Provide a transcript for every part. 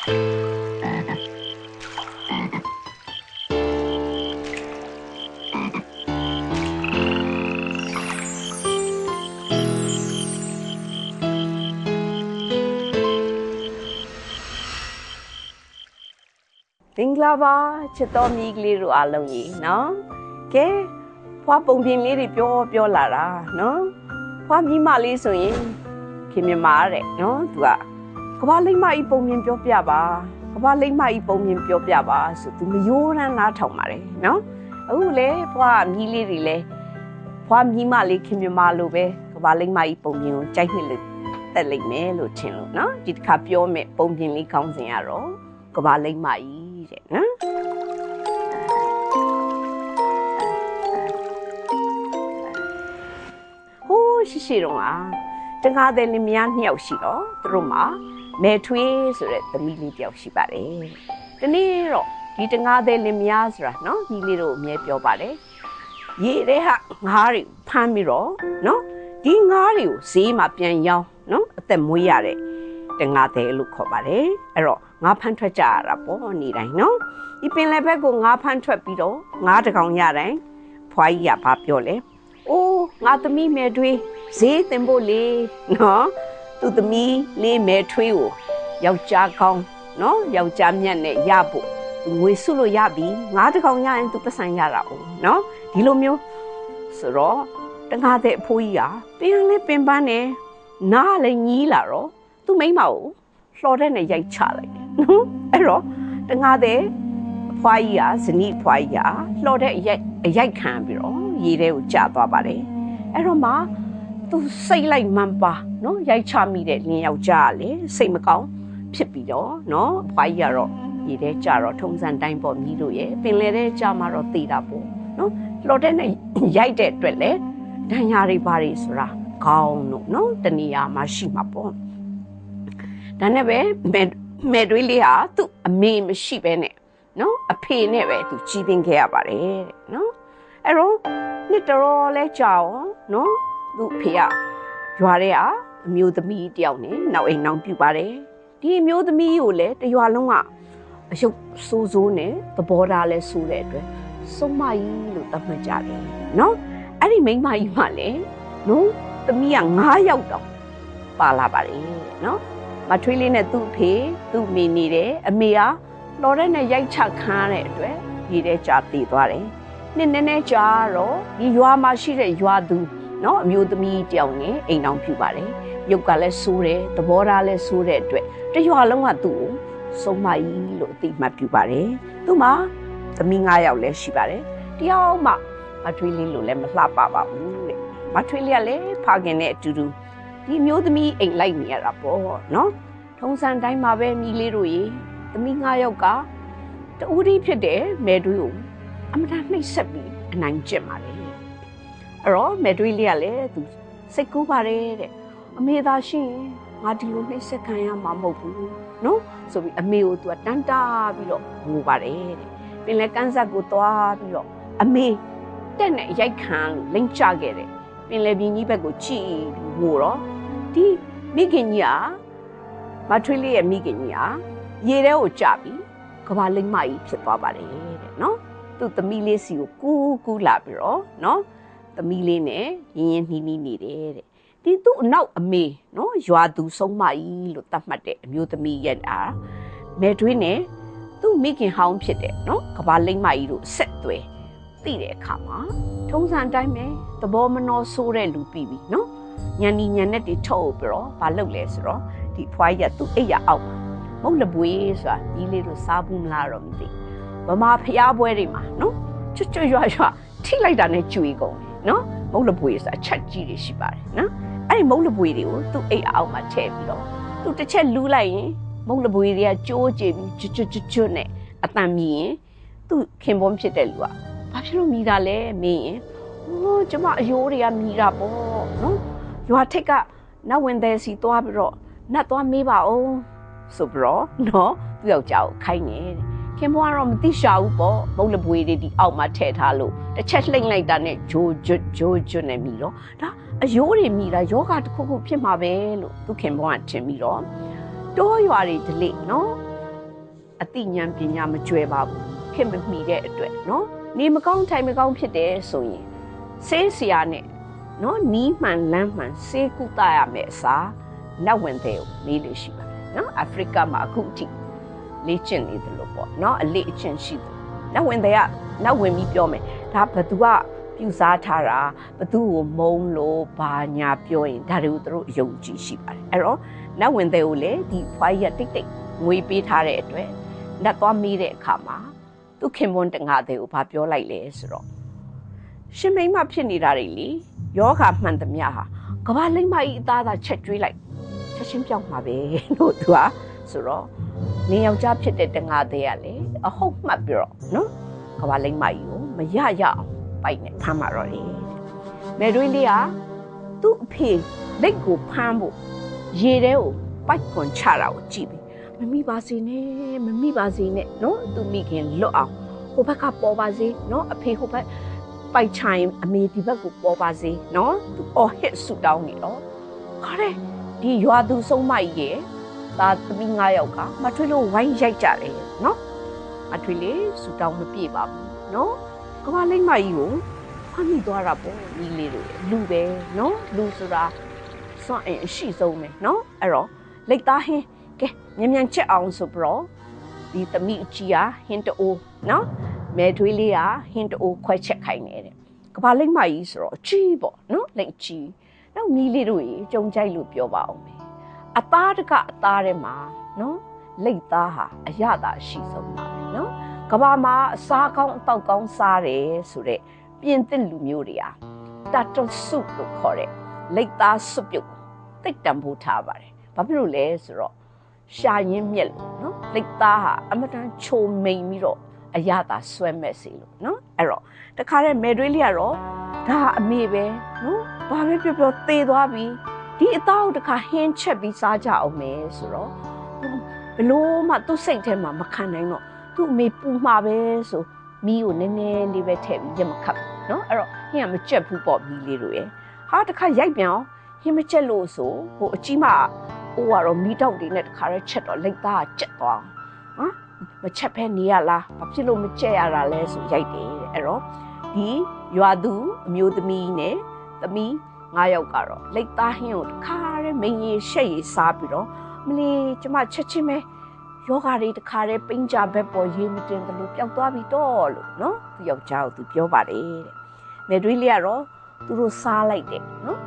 မင်္ဂလာပါချစ်တော်မိကလေးတို့အားလုံးကြီးနော်ကဲဖွာပုံပြင်လေးတွေပြောပြောလာတာနော်ဖွာမိမလေးဆိုရင်ခင်မြမာတဲ့နော်သူက ကဘာလိမ့်မကြီးပုံပြင်ပြောပြပါကဘာလိမ့်မကြီးပုံပြင်ပြောပြပါဆိုသူမယိုးရမ်းနားထောင်ပါတယ်နော်အခုလေဖွာမိလေးတွေလေဖွာမိမလေးခင်မြမာလိုပဲကဘာလိမ့်မကြီးပုံပြင်ကိုကြိုက်နှစ်လို့တက်လိမ့်မယ်လို့ထင်လို့နော်ဒီတစ်ခါပြောမယ်ပုံပြင်လေးကောင်းစဉ်ရတော့ကဘာလိမ့်မကြီးတဲ့နော်ဟိုးရှိရှိတော့อ่ะတကားတဲ့လင်မယားနှစ်ယောက်ရှိတော့သူတို့မှာ မဲထွေးဆိုတဲ့သမီးလေးတယောက်ရှိပါတယ်။ဒီနေ့တော့ဒီတငါးသေးလင်မယားဆိုတာနော်ညီလေးတို့အမြဲပြောပါတယ်။ရေတဲ့ဟာငါးတွေဖမ်းပြီးတော့နော်ဒီငါးတွေကိုဈေးမှာပြန်ရောင်းနော်အသက်မွေးရတဲ့တငါးသေးလို့ခေါ်ပါတယ်။အဲ့တော့ငါးဖမ်းထွက်ကြရတာပေါ့နေတိုင်းနော်။ဒီပင်လယ်ဘက်ကိုငါးဖမ်းထွက်ပြီးတော့ငါးတကောင်ရတိုင်းဖွားကြီးကဘာပြောလဲ။အိုးငါသမီးမယ်တွေးဈေးတင်ဖို့လေနော်။ သူ့သမီးလေးမဲထွေးကိုယောက်ျားကောင်းနော်ယောက်ျားမြတ်နဲ့ရဖို့ငွေစုလို့ရပြီငါတကောင်ရရင်သူပတ်ဆိုင်ရတာ哦နော်ဒီလိုမျိုးဆိုတော့တငါတဲ့အဖိုးကြီးကပင်လဲပင်ပန်းနေနားလည်းညီးလာတော့သူ့မိန်းမကိုလှော်တဲ့နဲ့ရိုက်ချလိုက်တယ်နော်အဲ့တော့တငါတဲ့အဖွားကြီးကဇနီးဖွားကြီးကလှော်တဲ့အရိုက်အရိုက်ခံပြီးတော့ရေထဲကိုကျသွားပါတယ်အဲ့တော့မှ သူစိတ်လိုက်မှန်ပါနော်ရိုက်ချမိတဲ့လင်းယောက်ျားကလေစိတ်မကောင်းဖြစ်ပြီးတော့နော်အဖွားကြီးကတော့ရေထဲကျတော့ထုံစံတိုင်းပေါ်မြည်လို့ရဲ့ပင်လယ်ထဲကျမှတော့သေတာပေါ့နော်လှော်တဲ့နဲ့ရိုက်တဲ့အတွက်လေဒဏ်ရာတွေဘာတွေဆိုတာကောင်းလို့နော်တနေရာမှာရှိမှာပေါ့ဒါနဲ့ပဲမဲတွေးလေးဟာသူ့အမေမရှိပဲနဲ့နော်အဖေနဲ့ပဲသူကြီးပင်ခဲ့ရပါတယ်တဲ့နော်အဲ့တော့နှစ်တော်လဲကြာအောင်နော် သူ့အဖေကရွာထဲကအမျိုးသမီးတယောက်နဲ့နောက်အိမ်နောက်ပြပါတယ်ဒီအမျိုးသမီးကိုလည်းတရွာလုံးကအယုတ်ဆိုးဆိုးနဲ့သဘောထားလဲဆိုးတဲ့အတွက်စုံမကြီးလို့သတ်မှတ်ကြတယ်နော်အဲ့ဒီမိန်းမကြီးမှလည်းနော်သမီးက9ယောက်တောင်ပါလာပါတယ်တဲ့နော်မထွေးလေးနဲ့သူ့အဖေသူ့မိနေတယ်အမေကလော်တဲ့နဲ့ရိုက်ချခမ်းတဲ့အတွက်ရေထဲကြာတည်သွားတယ်နှစ်နည်းနည်းကြာတော့ဒီရွာမှာရှိတဲ့ရွာသူ နော်အမျိုးသမီးတယောက်နဲ့အိမ်အောင်ပြပါတယ်ရုပ်ကလည်းဆိုးတယ်သဘောထားလည်းဆိုးတဲ့အတွက်တရွာလုံးကသူ့ကိုစုံမကြီးလို့အတိမတ်ပြပါတယ်သူမှသမီး9ယောက်လည်းရှိပါတယ်တယောက်မှမထွေးလေးလို့လည်းမလှပပါဘူးတဲ့မထွေးလေးကလည်းဖခင်နဲ့အတူတူဒီမျိုးသမီးအိမ်လိုက်နေရတာပေါ့နော်ထုံစံတိုင်းမှာပဲမိလေးတို့ရေသမီး9ယောက်ကတူရီဖြစ်တဲ့မဲတွေးကိုအမတန်နှိပ်စက်ပြီးအနိုင်ကျင့်ပါလေ အဲ့တော့မဲတွေးလေးကလည်းသူစိတ်ကူးပါတယ်တဲ့အမေသာရှိရင်ငါဒီလိုနှိပ်စက်ခံရမှာမဟုတ်ဘူးနော်ဆိုပြီးအမေကိုသူကတန်းတာပြီးတော့ငိုပါတယ်တဲ့ပင်လဲကန်းဆက်ကိုသွားပြီးတော့အမေတက်နဲ့ရိုက်ခံလို့လိမ့်ချခဲ့တယ်ပင်လယ်ပြင်ကြီးဘက်ကိုကြည့်ပြီးငိုတော့ဒီမိခင်ကြီးကမထွေးလေးရဲ့မိခင်ကြီးကရေထဲကိုကြပြီးကဘာလိမ့်မကြီးဖြစ်သွားပါတယ်တဲ့နော်သူ့သမီးလေးစီကိုကူးကူးလာပြီးတော့နော် သမီးလေးနဲ့ရင်းရင်းနှီးနှီးနေတယ်တဲ့ဒီသူ့အနောက်အမေနော်ရွာသူဆုံးမကြီးလို့သတ်မှတ်တဲ့အမျိုးသမီးရဲ့အားမဲတွင်းနဲ့သူ့မိခင်ဟောင်းဖြစ်တဲ့နော်ကဘာလိမ့်မကြီးတို့ဆက်သွဲသိတဲ့အခါမှာထုံးစံအတိုင်းပဲသဘောမနှောဆိုးတဲ့လူပြီးပြီနော်ညံနီညံနဲ့တွေထုတ်ပြီးတော့မလုပ်လဲဆိုတော့ဒီဖွားရသူ့အိယာအောက်မှာမုတ်လပွေးဆိုတာဒီလေးတို့စားဘူးမလားတော့မသိဗမာဖျားပွဲတွေမှာနော်ချွတ်ချွတ်ရွရွထိလိုက်တာနဲ့ကျွေကုန်တယ် နော်မုတ်လပွေးဆိုတာချက်ကြီးတွေရှိပါတယ်နော်အဲ့ဒီမုတ်လပွေးတွေကိုသူ့အိယာအောက်မှာထည့်ပြီးတော့သူတစ်ချက်လူးလိုက်ရင်မုတ်လပွေးတွေကကြိုးကြည့်ပြီးချွတ်ချွတ်ချွတ်ချွတ်နဲ့အတန်မြင်ရင်သူ့ခင်ပွန်းဖြစ်တဲ့လူကဘာဖြစ်လို့မိတာလဲမင်းရင်ဟိုကျမအယိုးတွေကမိတာပေါ့နော်ရွာထက်ကနတ်ဝင်သေးစီသွားပြီးတော့နတ်သွားမေးပါအောင်ဆိုပြီးတော့နော်သူ့ယောက်ျားကိုခိုင်းနေတယ် ခင်ဗျားတော့မသိရှာဘူးပေါ့မုတ်လပွေတွေဒီအောက်မှာထည့်ထားလို့တစ်ချက်လှိမ့်လိုက်တာနဲ့ဂျိုးဂျွတ်ဂျိုးဂျွတ်နဲ့မိတော့ဒါအယိုးတွေမိတာယောဂတစ်ခုခုဖြစ်မှာပဲလို့သူခင်ဗျားကထင်ပြီးတော့တိုးရွာတွေဒလိနော်အသိဉာဏ်ပညာမကျွဲပါဘူးခင်မမီတဲ့အတွက်နော်နေမကောင်းထိုင်မကောင်းဖြစ်တယ်ဆိုရင်ဆေးဆရာနဲ့နော်နီးမှန်လမ်းမှန်ဆေးကုသရမယ်အစားလက်ဝင်တဲ့ကိုမေးလို့ရှိပါတယ်နော်အာဖရိကမှာအခုအထိလေ့ကျင့်နေတယ်လို့ ပေါ့နော်အလေ့အကျင့်ရှိတယ်လက်ဝင်တဲ့ကလက်ဝင်ပြီးပြောမယ်ဒါဘသူကပြူစားထားတာဘသူ့ကိုမုန်းလို့ဘာညာပြောရင်ဒါတွေကိုသူတို့အယုံကြည်ရှိပါတယ်အဲ့တော့လက်ဝင်တဲ့ကိုလေဒီဖွားရတိတ်တိတ်ငွေပေးထားတဲ့အတွက်လက်သွားမေးတဲ့အခါမှာသူခင်မွန်းတငါတဲ့ကိုဘာပြောလိုက်လဲဆိုတော့ရှင်မိမဖြစ်နေတာတွေလေယောဂမှန်သမျှဟာကဘာလိမ့်မကြီးအသားသာချက်ကျွေးလိုက်ချက်ချင်းပြောင်းမှာပဲလို့သူကဆိုတော့ နေယောက်ျားဖြစ်တဲ့တငါတဲ့ကလေအဟုတ်မှတ်ပြီးတော့နော်ကဘာလိမ့်မကြီးကိုမရရအောင်ပိုက်နဲ့ဖမ်းมาတော့တယ်မယ်တွေးလေးကသူ့အဖေလက်ကိုဖမ်းဖို့ရေထဲကိုပိုက်ကွန်ချတာကိုကြည့်ပြီးမမိပါစေနဲ့မမိပါစေနဲ့နော်သူမိခင်လွတ်အောင်ဟိုဘက်ကပေါ်ပါစေနော်အဖေဟိုဘက်ပိုက်ချိုင်အမေဒီဘက်ကိုပေါ်ပါစေနော်သူအော်ဟစ်ဆူတောင်းနေတော့ခါတဲ့ဒီရွာသူဆုံးမကြီးရဲ့ သားသမီး၅ယောက်ကမထွေးလို့ဝိုင်းရိုက်ကြတယ်နော်မထွေးလေဆူတောင်းမပြေပါဘူးနော်ကမလိမ့်မကြီးကိုဖမ်းမိသွားတာပေါ့ညီလေးတို့လူပဲနော်လူဆိုတာစွန့်အင်အရှိဆုံးပဲနော်အဲ့တော့လက်သားဟင်းကဲမြန်မြန်ချက်အောင်ဆိုပြီးတော့ဒီသမီးအကြီးကဟင်းတိုးနော်မဲထွေးလေးကဟင်းတိုးခွဲချက်ခိုင်းနေတဲ့ကဘာလိမ့်မကြီးဆိုတော့ကြီးပေါ့နော်လက်ကြီးနောက်မီးလေးတို့ကြီးကြုံကြိုက်လို့ပြောပါအောင်မယ် အသားတကအသားထဲမှာနော်လက်သားဟာအရသာရှိဆုံးပါပဲနော်ကဘာမှာအစားကောင်းအတော့ကောင်းစားတယ်ဆိုတဲ့ပြင်သစ်လူမျိုးတွေဟာတတ်တုဆုလို့ခေါ်တဲ့လက်သားစွပြုတ်တိတ်တံပိုးထားပါတယ်ဘာဖြစ်လို့လဲဆိုတော့ရှာရင်းမြက်လို့နော်လက်သားဟာအမတန်ချိုမိန်ပြီးတော့အရသာဆွဲမဲ့စီလို့နော်အဲ့တော့တခါတည်းမယ်တွေးလေးကတော့ဒါအမေပဲနော်ဘာပဲပြောပြောသေသွားပြီ ဒီအသားကိုတခါဟင်းချက်ပြီးစားကြအောင်မယ်ဆိုတော့ဘလို့မှသူ့စိတ်ထဲမှာမခံနိုင်တော့သူ့အမေပူမှာပဲဆိုမီးကိုနည်းနည်းလေးပဲထည့်ပြီးရမခတ်နော်အဲ့တော့ဟင်းကမကြက်ဘူးပေါ့မီးလေးတို့ရဲ့ဟာတခါရိုက်ပြန်အောင်ဟင်းမကြက်လို့ဆိုဟိုအကြီးမအိုးကတော့မီးတောက်တွေနဲ့တခါရဲချက်တော့လက်သားကကြက်သွားနော်မချက်ဖဲနေရလားဘာဖြစ်လို့မကြက်ရတာလဲဆိုရိုက်တယ်တဲ့အဲ့တော့ဒီရွာသူအမျိုးသမီးနဲ့သမီး ၅ယောက်ကတော့လက်သားဟင်းကိုတခါရဲမင်းကြီးရှက်ရည်စားပြီးတော့မလီကျမချက်ချင်းပဲယောဂါတွေတခါတည်းပိန်းကြဘက်ပေါ်ရေးမတင်တယ်လို့ပျောက်သွားပြီတော့လို့နော်သူယောက်ျားကိုသူပြောပါတယ်တဲ့မေတွေးလေးကတော့သူတို့စားလိုက်တယ်နော်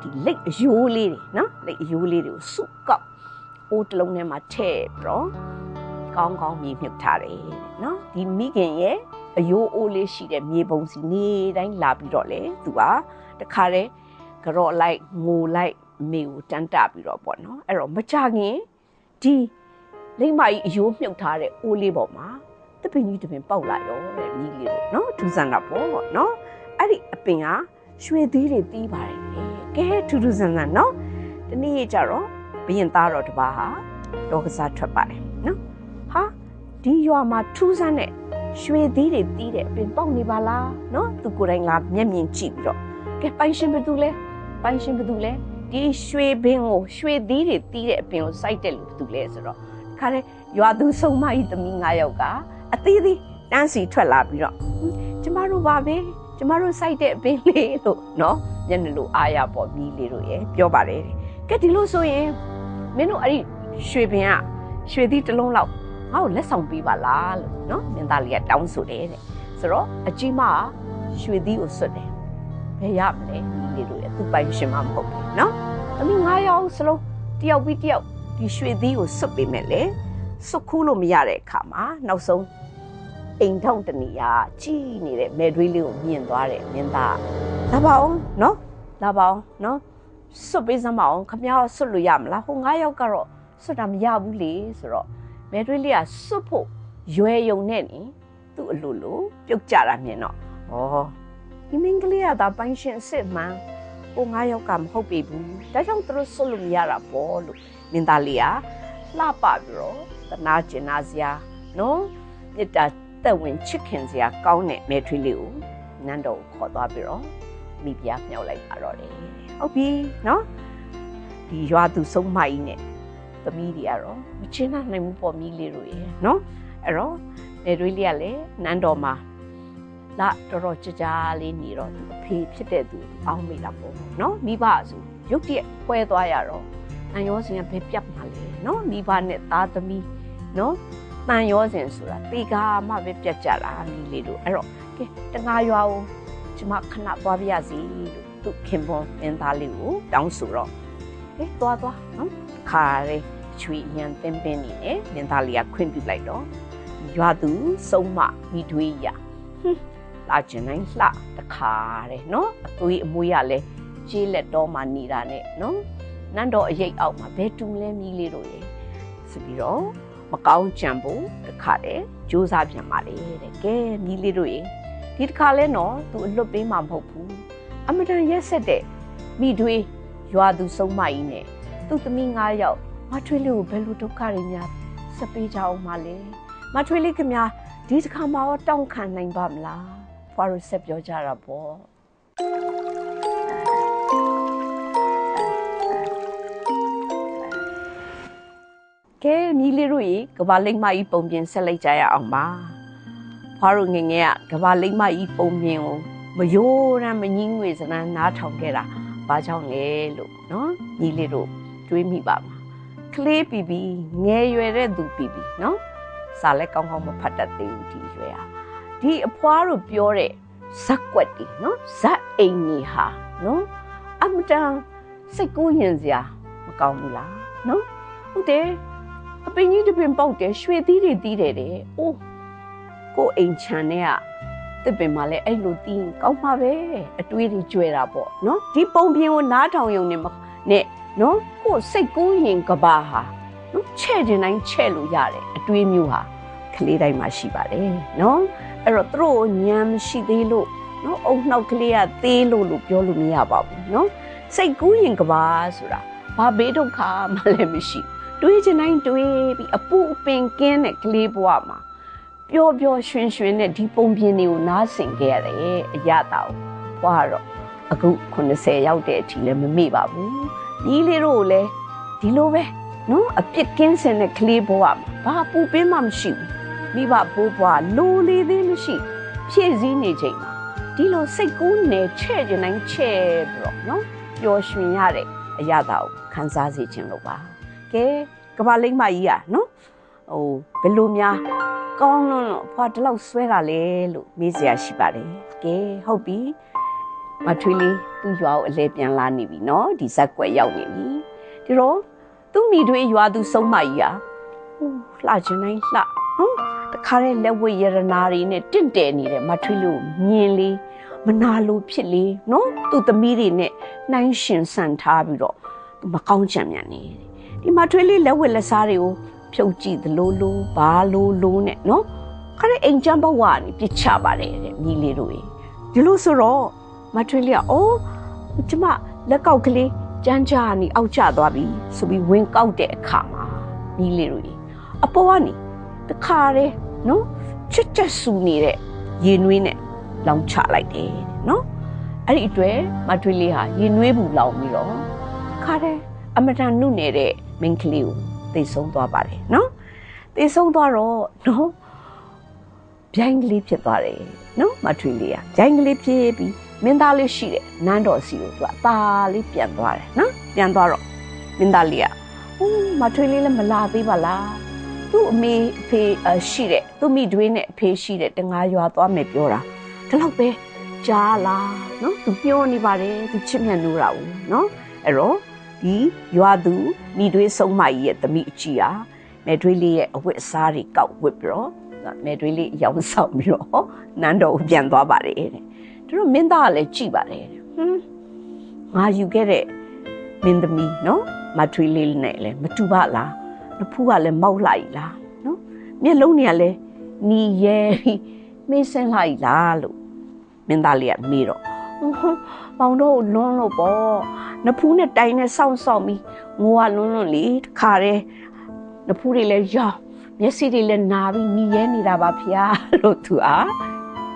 ဒီလက်အယိုးလေးတွေနော်လက်အယိုးလေးတွေကိုစုကောက်အိုးတစ်လုံးထဲမှာထည့်ပြီးတော့ကောင်းကောင်းမြေမြုပ်ထားတယ်နော်ဒီမိခင်ရဲ့အယိုးအိုးလေးရှိတဲ့မြေပုံစီနေတိုင်းလာပြီးတော့လေသူကတခါတည်း ကြော့လိုက်ငိုလိုက်မေကိုတန်းတပြီးတော့ပေါ့နော်အဲ့တော့မကြခင်ဒီလိမ့်မကြီးအယိုးမြုပ်ထားတဲ့အိုးလေးပေါ်မှာတပင်ကြီးတပင်ပေါက်လာရောတဲ့မိလေးတို့နော်ထူးဆန်းတာပေါ့နော်အဲ့ဒီအပင်ကရွှေသီးတွေတီးပါတယ်ကဲထူးထူးဆန်းဆန်းနော်ဒီနေ့ကြတော့ဘရင်သားတော်တပါးဟာလောကစားထွက်ပါတယ်နော်ဟာဒီရွာမှာထူးဆန်းတဲ့ရွှေသီးတွေတီးတဲ့အပင်ပေါက်နေပါလားနော်သူကိုယ်တိုင်ကမျက်မြင်ကြည့်ပြီးတော့ကဲပိုင်ရှင်ဘသူလဲ ပိုင်ရှင်ဘသူလဲဒီရွှေဘင်းကိုရွှေသီးတွေတီးတဲ့အပင်ကိုစိုက်တဲ့လူဘသူလဲဆိုတော့ခါတဲ့ရွာသူဆုံးမကြီးသမီး၅ယောက်ကအသီးသီးတန်းစီထွက်လာပြီးတော့ကျမတို့ပါပဲကျမတို့စိုက်တဲ့အပင်လေးလို့နော်မျက်နှာလိုအားရပေါ်မီးလေးတို့ရဲ့ပြောပါတယ်ကဲဒီလိုဆိုရင်မင်းတို့အဲ့ဒီရွှေပင်ကရွှေသီးတစ်လုံးလောက်ငါ့ကိုလက်ဆောင်ပေးပါလားလို့နော်မင်းသားလေးကတောင်းဆိုတယ်တဲ့ဆိုတော့အကြီးမရွှေသီးကိုဆွတ်တယ် ဘယ်ရမလဲမီးလေးတို့ရဲ့သူပိုင်ရှင်မမဟုတ်ဘူးနော်သမီး9ယောက်စလုံးတယောက်ပြီးတယောက်ဒီရွှေသီးကိုဆွတ်ပေးမယ်လေဆွတ်ခူးလို့မရတဲ့အခါမှာနောက်ဆုံးအိမ်ထောင်တနေရကြီးနေတဲ့မဲတွေးလေးကိုမြင်သွားတယ်မင်းသားလာပါအောင်နော်လာပါအောင်နော်စွတ်ပေးစမ်းပါအောင်ခမရဆွတ်လို့ရမလားဟို9ယောက်ကတော့ဆွတ်တာမရဘူးလေဆိုတော့မဲတွေးလေးကစွတ်ဖို့ရွယ်ယုံနဲ့နေသူ့အလိုလိုပြုတ်ကြတာမြင်တော့ဩ ဒီမင်းကလေးကဒါပိုင်ရှင်အစ်စ်မှန်ဟို9ယောက်ကမဟုတ်ပြီဘူးဒါကြောင့်သူတို့ဆွတ်လို့မရတာပေါ့လို့မင်းသားလေးကလှပပြီးတော့တနာကျင်နာစရာနော်မြစ်တာတက်ဝင်ချစ်ခင်စရာကောင်းတဲ့မဲထွေးလေးကိုနန်းတော်ကိုခေါ်သွားပြီးတော့မိဖုရားမြောက်လိုက်ပါတော့တယ်ဟုတ်ပြီနော်ဒီရွာသူဆုံးမကြီးနဲ့သမီးတွေကတော့မချင်းနိုင်ဘူးပေါ့မီးလေးတို့ရေနော်အဲ့တော့နေတွေးလေးကလည်းနန်းတော်မှာ လာတော်တော်ကြကြလေးနေတော့သူအဖေဖြစ်တဲ့သူအောင်းမိတာပေါ့နော်မိဘဆိုရုတ်တရက်ဖွဲသွားရတော့အန်ရောစင်ကဘယ်ပြတ်မှာလဲနော်မိဘနဲ့သားသမီးနော်တန်ရောစင်ဆိုတာတေကာမှပဲပြတ်ကြတာမိလေးတို့အဲ့တော့ကဲတငါရွာကိုကျမခဏသွားပြရစီလို့သူခင်ပွန်မင်းသားလေးကိုတောင်းဆိုတော့ကဲသွားသွားနော်ခါရဲချွေရန်တင်းပင်းနေနဲ့မင်းသားလေးကခွင့်ပြုလိုက်တော့ရွာသူစုံမမိတွေးရဟွန်း လာကျင်နိုင်လှတခါတဲ့နော်အသွေးအမွေးရလဲကြေးလက်တော်မှနေတာနဲ့နော်နန်းတော်အရိပ်အောက်မှာဘယ်တူလဲမြည်လေးတို့ရဲ့ဆိုပြီးတော့မကောင်းကြံဖို့တခါတဲ့စူးစမ်းပြန်ပါလေတဲ့ကဲမြည်လေးတို့ရဲ့ဒီတခါလဲနော်သူအလွတ်ပေးမှာမဟုတ်ဘူးအမတန်ရက်ဆက်တဲ့မိတွေးရွာသူဆုံးမကြီးနဲ့သူ့သမီး၅ယောက်မထွေးလေးကိုဘယ်လိုဒုက္ခတွေများစပေးကြအောင်မလဲမထွေးလေးခင်ဗျာဒီတစ်ခါမှတော့တောင်းခံနိုင်ပါမလား ဖွားရဆက်ပြောကြတာပေါ့ကဲမြည်လေးတို့ရေကဘာလိမ့်မကြီးပုံပြင်ဆက်လိုက်ကြရအောင်ပါဖွားရငယ်ငယ်ကကဘာလိမ့်မကြီးပုံပြင်ကိုမယိုးရမ်းမငင်းငွေစနန်းနားထောင်ခဲ့တာဘာကြောင့်လဲလို့နော်မြည်လေးတို့တွေးမိပါမှာကလေးပီပီငယ်ရွယ်တဲ့သူပီပီနော်စာလဲကောင်းကောင်းမဖတ်တတ်သေးဘူးဒီရွယ်ဟာ ဒီအဖွားတို့ပြောတဲ့ဇက်ကွက်တီနော်ဇက်အိမ်ကြီးဟာနော်အမတန်စိတ်ကူးရင်စရာမကောင်းဘူးလားနော်ဟုတ်တယ်အပင်ကြီးတစ်ပင်ပေါက်တယ်ရွှေသီးတွေတီးတယ်တဲ့အိုးကိုအိမ်ချန်နဲ့ကတစ်ပင်မှာလည်းအဲ့လိုတီးရင်ကောင်းပါပဲအတွေးတွေကျွဲတာပေါ့နော်ဒီပုံပြင်ကိုနားထောင်ယုံနေနဲ့နော်ကိုစိတ်ကူးရင်ကဘာဟာနော်ချဲ့ခြင်းတိုင်းချဲ့လို့ရတယ်အတွေးမျိုးဟာကလေးတိုင်းမှာရှိပါတယ်နော် အဲ့တော့သူတို့ညံမရှိသေးလို့နော်အုံနှောက်ကလေးကသေးလို့လို့ပြောလို့မရပါဘူးနော်စိတ်ကူးရင်ကဘာဆိုတာဘာဘေးဒုက္ခမှလည်းမရှိတွေးချင်တိုင်းတွေးပြီးအပူအပင်ကင်းတဲ့ကလေးဘဝမှာပျော်ပျော်ရွှင်ရွှင်နဲ့ဒီပုံပြင်တွေကိုနားဆင်ခဲ့ရတယ်အရတာကိုဘွားတော့အခု80ရောက်တဲ့အထိလည်းမမေ့ပါဘူးဒီလေးတို့ကိုလည်းဒီလိုပဲနော်အပြစ်ကင်းစင်တဲ့ကလေးဘဝမှာဘာပူပင်းမှမရှိဘူး မိဘဘိုးဘွားလိုလေးသေးမရှိဖြည့်စည်းနေချိန်မှာဒီလိုစိတ်ကူးနေချဲ့ကြတိုင်းချဲ့ပြီးတော့နော်ပျော်ရွှင်ရတဲ့အရာတာကိုခံစားစေခြင်းလို့ပါကဲကဘာလိမ့်မကြီးอ่ะနော်ဟိုဘယ်လိုများကောင်းလို့ဖွာတလောက်ဆွဲတာလဲလို့မေးစရာရှိပါတယ်ကဲဟုတ်ပြီမထွေးလေးသူ့ရွာကိုအလဲပြန်လာနေပြီနော်ဒီဇက်ကွက်ရောက်နေပြီဒီတော့သူ့မိတွေရွာသူဆုံးမကြီးอ่ะဟိုလှချင်တိုင်းလှနော်တ ခါတဲ့လက်ဝဲရတနာတွေနဲ့တင့်တယ်နေတဲ့မထွေးလေးကိုမြင်လေးမနာလိုဖြစ်လေနော်သူ့သမီးတွေနဲ့နှိုင်းရှင်ဆန်ထားပြီးတော့သူမကောင်းချင်မြန်နေတယ်ဒီမထွေးလေးလက်ဝဲလက်စားတွေကိုဖြုတ်ကြည့်သလိုလိုဘာလိုလိုနဲ့နော်ခါတဲ့အိမ်ချမ်းဘဝကနေပြစ်ချပါတယ်တဲ့မိလေးတို့ရေဒီလိုဆိုတော့မထွေးလေးကအိုးကျမလက်ကောက်ကလေးကြမ်းကြာနေအောက်ကျသွားပြီဆိုပြီးဝင်ကောက်တဲ့အခါမှာမိလေးတို့ရေအပေါ်ကနေတခါတဲ့ နော်ချစ်ချက်ဆူနေတဲ့ရေနွေးနဲ့လောင်ချလိုက်တယ်တဲ့နော်အဲ့ဒီအတွက်မထွေးလေးဟာရေနွေးဘူးလောင်ပြီးတော့ခါတဲ့အမတန်နုနေတဲ့မိန်းကလေးကိုသိဆုံးသွားပါတယ်နော်သိဆုံးသွားတော့နော်ဗျိုင်းကလေးဖြစ်သွားတယ်နော်မထွေးလေးကဗျိုင်းကလေးဖြစ်ပြီးမင်းသားလေးရှိတယ်နန်းတော်စီကိုသူကအသာလေးပြန်သွားတယ်နော်ပြန်သွားတော့မင်းသားလေးကဟိုးမထွေးလေးလည်းမလာသေးပါလား သူ့အမေအဖေရှိတဲ့သူ့မိတွေးနဲ့အဖေရှိတဲ့တငါရွာသွားမယ်ပြောတာဒီလောက်ပဲကြားလားနော်သူပြောနေပါတယ်သူချစ်မြတ်နိုးတာ ਉ နော်အဲ့တော့ဒီရွာသူမိတွေးဆုံးမကြီးရဲ့တမိအကြီးဟာမဲတွေးလေးရဲ့အဝတ်အစားတွေကောက်ဝတ်ပြီးတော့မဲတွေးလေးရောင်းဆောင်ပြီးတော့နန်းတော်ကိုပြန်သွားပါတယ်တဲ့သူတို့မင်းသားကလည်းကြည်ပါတယ်ဟွန်းငါယူခဲ့တဲ့မင်းသမီးနော်မထွေးလေးနဲ့လည်းမတူပါလား နဖူးကလည်းမောက်လိုက်လားနော်မျက်လုံးတွေကလည်းနီရဲမေးစင်းလိုက်လားလို့မင်းသားလေးကမေးတော့မောင်တို့လွန်းလို့ပေါ့နဖူးနဲ့တိုင်နဲ့စောင့်စောင့်ပြီးငိုကလွန်းလွန်းလေတခါတည်းနဖူးတွေလည်းရောင်မျက်စိတွေလည်းနာပြီးညီရဲနေတာပါဖျားလို့သူအား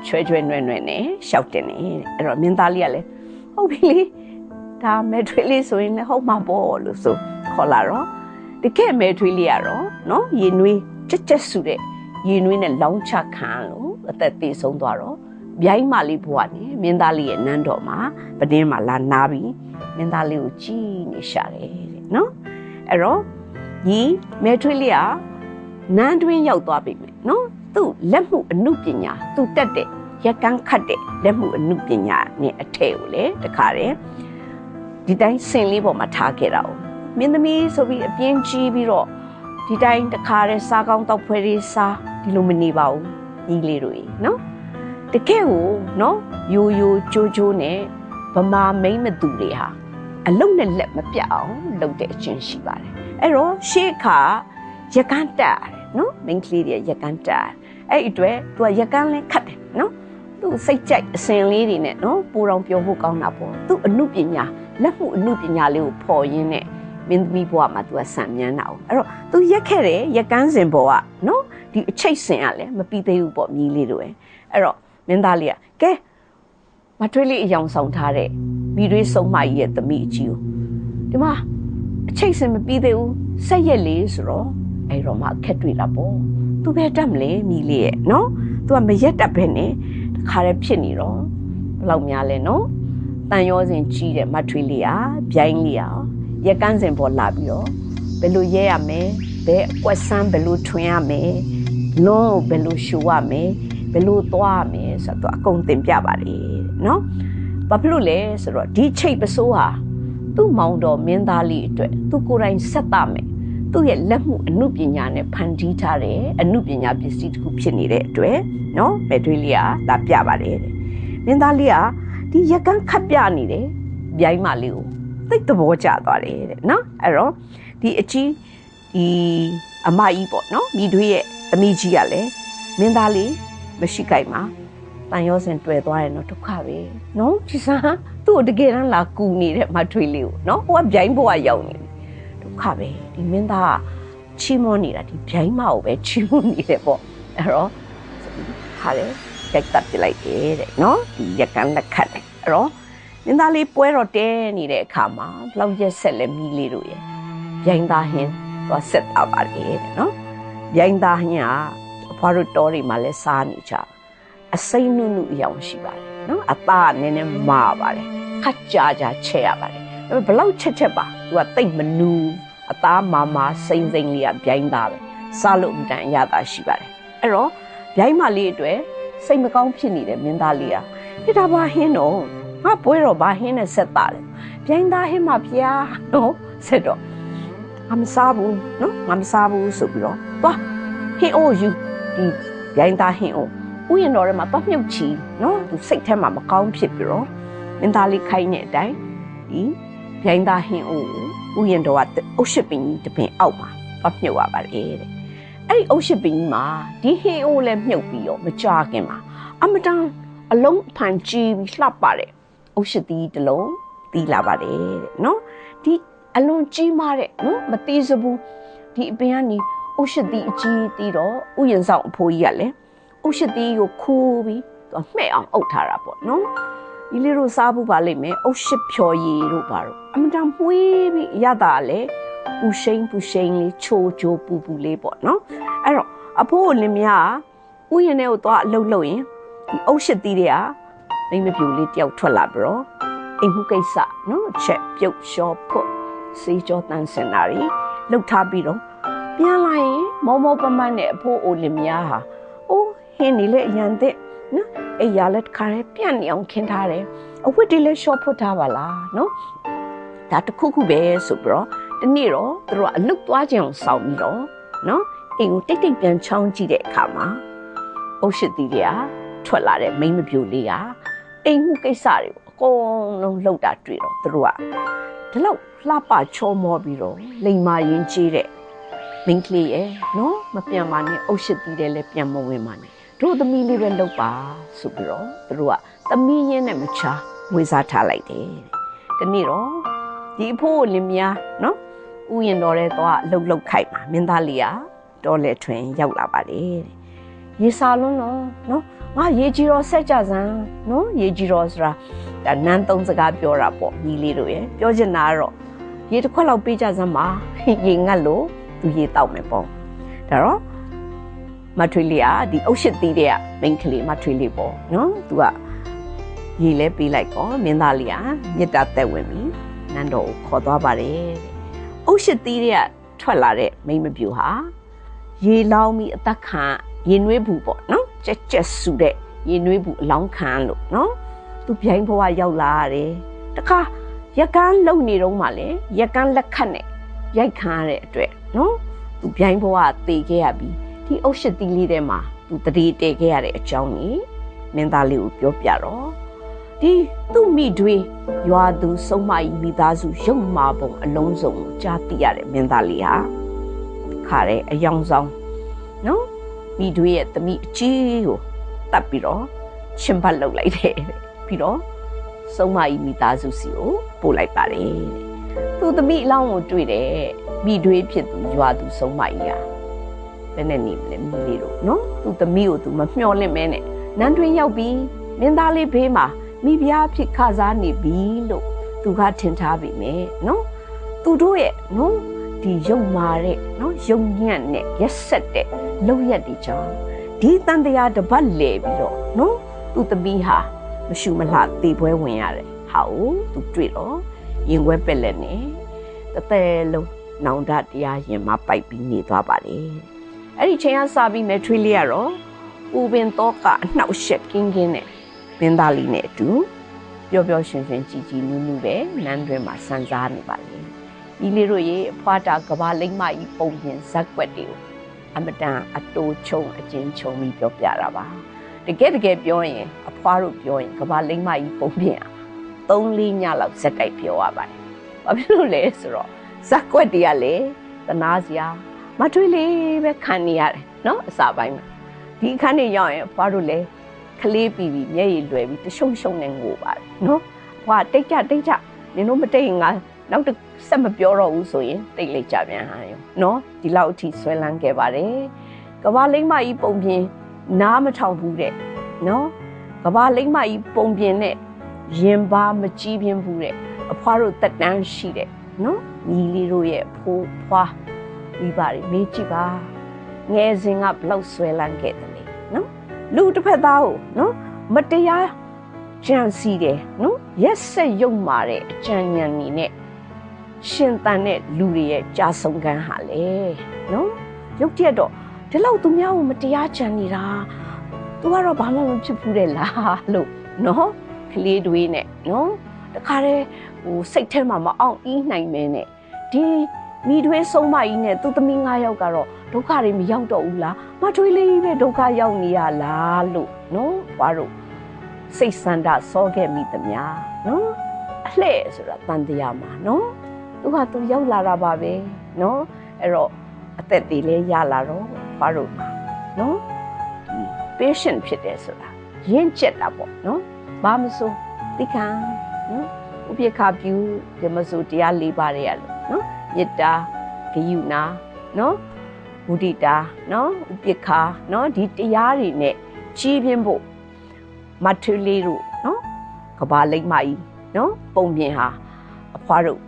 ချွဲချွဲနွဲ့နွဲ့နဲ့ရှောက်တင်နေအဲ့တော့မင်းသားလေးကလည်းဟုတ်ပြီလေဒါမဲထွေးလေးဆိုရင်လည်းဟုတ်မှာပေါ့လို့ဆိုခေါ်လာတော့ တတကယ်မဲထွေးလေးရတော့နော်ရေနွေးချက်ချက်ဆူတဲ့ရေနွေးနဲ့လောင်းချခံလို့အသက်သေးဆုံးသွားတော့ဗျိုင်းမလေးဘွားနေမင်းသားလေးရဲ့နန်းတော်မှာပတင်းမှာလာနာပြီးမင်းသားလေးကိုကြည်နေရှာတယ်တဲ့နော်အဲ့တော့ညီမဲထွေးလေးကနန်းတွင်းရောက်သွားပြီမယ်နော်သူ့လက်မှုအမှုပညာသူတက်တဲ့ရက်ကန်းခတ်တဲ့လက်မှုအမှုပညာနဲ့အထည်ကိုလေတခါတယ်ဒီတိုင်းစင်လေးပေါ်မှာထားခဲ့တာ哦 မင်းသမီးဆိုပြီးအပြင်းကြီးပြီးတော့ဒီတိုင်းတခါတဲ့စားကောင်းတောက်ဖွဲလေးစားဒီလိုမနေပါဘူးညီလေးတို့ကြီးနော်တကယ်ကိုနော်ယိုယိုကြိုးကြိုးနဲ့ဗမာမိမ့်မသူတွေဟာအလုံးနဲ့လက်မပြတ်အောင်လုပ်တဲ့အချင်းရှိပါတယ်အဲ့တော့ရှေးခါရက်ကန်းတက်ရတယ်နော်မိန်းကလေးတွေရက်ကန်းတက်အဲ့အတွက်သူကရက်ကန်းလဲခတ်တယ်နော်သူစိတ်ကြိုက်အစင်လေးတွေနဲ့နော်ပူတော်ပြောဖို့ကောင်းတာပေါ့သူအမှုပညာလက်မှုအမှုပညာလေးကိုဖော်ရင်းနဲ့ မင်းသမီးဘဝမှာ तू ကဆံမြန်းတာ哦အဲ့တော့ तू ရက်ခဲ့တယ်ရက်ကန်းစင်ဘောကနော်ဒီအချိတ်စင်ကလည်းမပြီးသေးဘူးပေါ့မြည်လေးတို့ရဲ့အဲ့တော့မင်းသားလေးကကဲမထွေးလေးအယောင်ဆောင်ထားတဲ့မိတွေးဆုံးမကြီးရဲ့သမီးအကြီးကိုဒီမှာအချိတ်စင်မပြီးသေးဘူးဆက်ရက်လေးဆိုတော့အဲ့တော့မှအခက်တွေ့တာပေါ့သူပဲတက်မလဲမိလေးရဲ့နော်သူကမရက်တက်ပဲနဲ့တခါတည်းဖြစ်နေတော့ဘယ်လောက်များလဲနော်တန်ရောစဉ်ကြီးတဲ့မထွေးလေးอ่ะဗျိုင်းလေးอ่ะ ရက်ကန်းစင်ပေါ်လာပြီးတော့ဘယ်လိုရဲရမလဲဘယ်အကွက်ဆန်းဘယ်လိုထွင်ရမလဲလွန်းဘယ်လိုရှူရမလဲဘယ်လိုသွားရမလဲဆိုတော့အကုန်သင်ပြပါတယ်နော်ဘာဖြစ်လို့လဲဆိုတော့ဒီချိတ်ပစိုးဟာသူ့မောင်တော်မင်းသားလေးအတွက်သူကိုယ်တိုင်ဆက်တာမယ်သူ့ရဲ့လက်မှုအမှုပညာနဲ့ဖန်တီးထားတဲ့အမှုပညာပစ္စည်းတစ်ခုဖြစ်နေတဲ့အတွက်နော်မဲထွေးလေးကလာပြပါတယ်တဲ့မင်းသားလေးကဒီရက်ကန်းခတ်ပြနေတယ်ဗျိုင်းမလေးကို သိသဘောကျသွားတယ်တဲ့နော်အဲ့တော့ဒီအကြီးဒီအမကြီးပေါ့နော်မိတွေးရဲ့သမီးကြီးကလည်းမင်းသားလေးမရှိကြိုက်မှာတန်ရောစင်တွေ့သွားတယ်နော်ဒုက္ခပဲနော်ဒီစားသူ့ကိုတကယ်တမ်းလာကူနေတဲ့မထွေးလေးကိုနော်ဟိုကဗျိုင်းဘဝရောက်နေတယ်ဒုက္ခပဲဒီမင်းသားချီးမွမ်းနေတာဒီဗျိုင်းမကိုပဲချီးမွမ်းနေတယ်ပေါ့အဲ့တော့ဟာလေကြိုက်တပ်ပြလိုက်တယ်တဲ့နော်ဒီရကန်လက်ခတ်တယ်အဲ့တော့ မင်းသားလေးပွဲတော်တဲနေတဲ့အခါမှာဘလောက်ရက်ဆက်လဲမိလေးတို့ရဲ့ဗျိုင်းသားဟင်းသွားဆက်တာပါလေတဲ့နော်ဗျိုင်းသားဟင်းကအဖွားတို့တော်တွေမှာလဲစားနေကြအစိမ့်နုနုအယောင်ရှိပါတယ်နော်အသားနည်းနည်းမာပါတယ်ခက်ကြကြချက်ရပါတယ်ဒါပေမဲ့ဘလောက်ချက်ချက်ပါသူကတိတ်မနူးအသားမာမာစိမ့်စိမ့်လေးကဗျိုင်းသားပဲစားလို့အတန်အရသာရှိပါတယ်အဲ့တော့ဗျိုင်းမလေးအတွက်စိတ်မကောင်းဖြစ်နေတဲ့မင်းသားလေးကဒါပါဟင်းတော့ ငါပွဲတော့ဘာဟင်းနဲ့ဆက်တာလဲပြိုင်းသားဟင်းမှာဖျားနော်ဆက်တော့ငါမစားဘူးနော်ငါမစားဘူးဆိုပြီးတော့သွားဟင်းအိုးယူဒီပြိုင်းသားဟင်းအိုးဥယျာဉ်တော်ထဲမှာသွားမြုပ်ချီနော်သူစိတ်ထဲမှာမကောင်းဖြစ်ပြီးတော့မင်းသားလေးခိုင်းတဲ့အတိုင်းဒီပြိုင်းသားဟင်းအိုးဥယျာဉ်တော်ကအုတ်ရှိပင်ကြီးတပင်အောက်မှာသွားမြုပ်ရပါတယ်တဲ့အဲ့ဒီအုတ်ရှိပင်ကြီးမှာဒီဟင်းအိုးလည်းမြုပ်ပြီးတော့မကြခင်မှာအမတန်အလုံးဖန်ကြီးပြီးလှပတဲ့ အုတ်ရှိသီးတစ်လုံးတီးလာပါတယ်တဲ့နော်ဒီအလွန်ကြီးမားတဲ့နော်မသေးစဘူးဒီအပင်ကနေအုတ်ရှိသီးအကြီးတီးတော့ဥယျာဉ်ဆောင်အဖိုးကြီးကလည်းအုတ်ရှိသီးကိုခိုးပြီးသူမှဲ့အောင်အုပ်ထားတာပေါ့နော်ဒီလေးတို့စားဖို့ပါလိမ့်မယ်အုတ်ရှိဖြော်ရည်တို့ပါတော့အမတန်မွေးပြီးရတာလေပူရှိန်ပူရှိန်လေးချိုးချိုးပူပူလေးပေါ့နော်အဲ့တော့အဖိုးကိုလင်မယားဥယျာဉ်ထဲကိုသွားအလုပ်လုပ်ရင်ဒီအုတ်ရှိသီးတွေက မိမပြူလေးတယောက်ထွက်လာပြီးတော့အိမ်မှုကိစ္စနော်ချက်ပြုတ်လျှော်ဖို့စေးကြောတန်းစင်နာရီလှုပ်ထားပြီးတော့ပြန်လာရင်မောမောပမတ်နဲ့အဖိုးအိုလင်မယားဟာအိုးဟင်းနေလေအရန်တဲ့နော်အိယာလက်ခါရဲပြန့်နေအောင်ခင်းထားတယ်အဝတ်တွေလည်းလျှော့ဖွတ်ထားပါလားနော်ဒါတခုခုပဲဆိုပြီးတော့ဒီနေ့တော့သူတို့ကအလုတ်သွားကြအောင်စောင့်ပြီးတော့နော်အိမ်ကိုတိတ်တိတ်ပြန်ချောင်းကြည့်တဲ့အခါမှာအုတ်ရှိတီတွေကထွက်လာတဲ့မိမပြိုလေးက အိမ်မှုကိစ္စတွေကိုအကုန်လုံးလှုပ်တာတွေ့တော့သူတို့ကဒီလောက်လှပချောမောပြီးတော့လိန်မာရင်ကြီးတဲ့မင်းကလေးရဲ့နော်မပြန်ပါနဲ့အုတ်ရှိတီးတယ်လည်းပြန်မဝင်ပါနဲ့တို့သမီးလေးပဲလှုပ်ပါဆိုပြီးတော့သူတို့ကသမီးရင်းနဲ့မချာဝေစားထားလိုက်တယ်တနေ့တော့ဒီအဖိုးလင်မယားနော်ဥယျာဉ်တော်ထဲသွားလှုပ်လှုပ်ခိုက်မှာမင်းသားလေးကတော်လေထွင်ရောက်လာပါတယ်တဲ့ရေစာလွန်းတော့နော် ငါရေကြီးတော့ဆက်ကြစမ်းနော်ရေကြီးတော့ဆိုတာဒါနန်းသုံးစကားပြောတာပေါ့ညီလေးတို့ရဲ့ပြောချင်တာကတော့ရေတစ်ခွက်လောက်ပေးကြစမ်းပါရေငတ်လို့သူရေတောက်မယ်ပေါ့ဒါတော့မထွေးလေးကဒီအုတ်ရှစ်သီးတဲ့မိန်းကလေးမထွေးလေးပေါ့နော်သူကရေလဲပေးလိုက်ပေါ့မင်းသားလေးကမြစ်တာတက်ဝင်ပြီနန်းတော်ကိုခေါ်သွားပါတယ်တဲ့အုတ်ရှစ်သီးတဲ့ထွက်လာတဲ့မိန်းမပြူဟာရေလောင်းပြီးအသက်ခံ ရေနွေးဘူးပေါ့နော်ကြက်ကြက်ဆူတဲ့ရေနွေးဘူးအလောင်းခံလို့နော်သူပြိုင်းဘဝရောက်လာရတယ်တခါရက်ကန်းလုံနေတော့မှလေရက်ကန်းလက်ခတ်နဲ့ရိုက်ခံရတဲ့အတွက်နော်သူပြိုင်းဘဝတေခဲ့ရပြီးဒီအုတ်ရှစ်သီးလေးထဲမှာသူတတိတည်ခဲ့ရတဲ့အကြောင်းကြီးမင်းသားလေးကိုပြောပြတော့ဒီသူ့မိတွေရွာသူဆုံးမကြီးမိသားစုရုပ်မာပုံအလုံးစုံကိုကြားသိရတဲ့မင်းသားလေးဟာခါတဲ့အယောင်ဆောင်နော် မိတွေရဲ့သမီးအကြီးကိုတတ်ပြီးတော့ရှင်ပတ်လုပ်လိုက်တယ်ပြီးတော့ဆုံးမကြီးမိသားစုစီကိုပို့လိုက်ပါတယ်သူသမီးအလောင်းကိုတွေ့တယ်မိတွေဖြစ်သူရွာသူဆုံးမကြီးဟာဘယ်နဲ့နေမလဲမိလေးတို့နော်သူသမီးကိုသူမမျှော်လင့်မဲနဲ့နန်းတွင်ရောက်ပြီးမင်းသားလေးဘေးမှာမိဖုရားဖြစ်ခစားနေပြီလို့သူကထင်ထားပြီမယ်နော်သူတို့ရဲ့နော် ဒီယုံမာတဲ့နော်ယုံညံ့တဲ့ရက်ဆက်တဲ့လောက်ရက်ဒီကြောင့်ဒီတန်တရားတပတ်လေပြီးတော့နော်သူသမီးဟာမရှုမလှတေပွဲဝင်ရတယ်ဟာ哦သူတွေ့တော့ရင်ခွဲပက်လက်နဲ့တသက်လုံးနောင်တတရားရင်မပိုက်ပြီးနေသွားပါတယ်အဲ့ဒီချိန်ကစပြီးမဲထွေးလေးကတော့ပူပင်တော့ကအနှောက်အယှက်ကင်းကင်းနဲ့မင်းသားလေးနဲ့အတူပျော်ပျော်ရွှင်ရွှင်ကြည်ကြည်နူးနူးပဲနန်းတွင်မှာစံစားနေပါလေ ဒီလေးတို့ရေအဖွာတာကဘာလိမ့်မကြီးပုံပြင်ဇက်ွက်တွေကိုအမတန်အတူချုံအကျဉ်းချုံပြီးပြောပြတာပါတကယ်တကယ်ပြောရင်အဖွားတို့ပြောရင်ကဘာလိမ့်မကြီးပုံပြင်အောင်၃၄ညလောက်ဇက်တိုက်ပြောရပါတယ်ဘာဖြစ်လို့လဲဆိုတော့ဇက်ွက်တွေကလေတနာစရာမထွေးလေးပဲခံနေရတယ်နော်အစာပိုင်းမှာဒီအခန်းနေရောက်ရင်အဖွားတို့လည်းကလေးပြီးပြီးမျက်ရည်လွယ်ပြီးတရှုံရှုံနဲ့ငိုပါတယ်နော်ဟွာတိတ်ကြတိတ်ကြနင်တို့မတိတ်ငါ နောက်တစ်ဆက်မပြောတော့ဘူးဆိုရင်တိတ်လိုက်ကြပြန်ဟာရောနော်ဒီလောက်အထိဆွဲလန်းခဲ့ပါတယ်ကဘာလိမ့်မကြီးပုံပြင်နားမထောင်ဘူးတဲ့နော်ကဘာလိမ့်မကြီးပုံပြင်နဲ့ရင်ပါမကြီးပြင်းဘူးတဲ့အဖွားတို့တက်တန်းရှိတဲ့နော်ညီလေးတို့ရဲ့ဖိုးဖွားမိပါတွေမေးကြည့်ပါငယ်စဉ်ကဘလောက်ဆွဲလန်းခဲ့တယ်လေနော်လူတစ်ဖက်သားကိုနော်မတရားကြံစီတယ်နော်ရက်ဆက်ယုံမာတဲ့အကြံဉာဏ်နေနဲ့ ရှင်တန်တဲ့လူတွေရဲ့ကြာဆုံးကန်းဟာလေနော်ရုပ်တရက်တော့ဒီလောက်သူများကိုမတရားကြံနေတာသူကတော့ဘာမှမဖြစ်ဘူးတဲ့လားလို့နော်ကလေးတွေနဲ့နော်တခါတည်းဟိုစိတ်ထဲမှာမအောင်အီးနိုင်မဲနဲ့ဒီမိထွေးဆုံးမကြီးနဲ့သူသမီး၅ယောက်ကတော့ဒုက္ခတွေမရောက်တော့ဘူးလားမထွေးလေးပဲဒုက္ခရောက်နေရလားလို့နော်ဘာလို့စိတ်ဆန္ဒစောခဲ့မိသမျှနော်အလှဲ့ဆိုတာတန်တရားမှာနော် သူကသူရောက်လာတာပါပဲနော်အဲ့တော့အသက်တွေလည်းရလာတော့ဘာလို့နော်ဒီ patient ဖြစ်တယ်ဆိုတာရင့်ကျက်တာပေါ့နော်ဘာမဆိုသိခံနော်ဥပိ္ပခပြုဒီမဆိုတရား၄ပါးတွေရလို့နော်မေတ္တာဂယုဏနော်မုဒိတာနော်ဥပိ္ပခနော်ဒီတရားတွေနဲ့ကြီးပြင်းဖို့မထူလေးတို့နော်ကဘာလိမ့်မကြီးနော်ပုံပြင်ဟာအဖွားတို့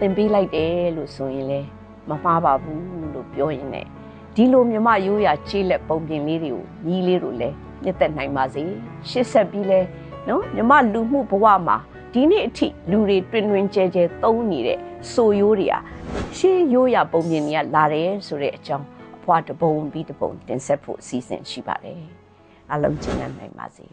သင်ပေးလိုက်တယ်လို့ဆိုရင်လေမမှားပါဘူးလို့ပြောရင်လည်းဒီလိုမြမရိုးရာခြေလက်ပုံပြင်လေးတွေကိုညီးလေးတို့လည်းမြတ်သက်နိုင်ပါစေရှစ်ဆက်ပြီးလဲနော်မြမလူမှုဘဝမှာဒီနေ့အထိလူတွေတွင်တွင်ကြဲကြဲသုံးနေတဲ့ဆိုရိုးတွေဟာရှေးရိုးရာပုံပြင်တွေကလာတယ်ဆိုတဲ့အကြောင်းအဖွားတပုံပြီးတပုံတင်ဆက်ဖို့အစီအစဉ်ရှိပါတယ်အလုံးကျဉ်းနိုင်ပါစေ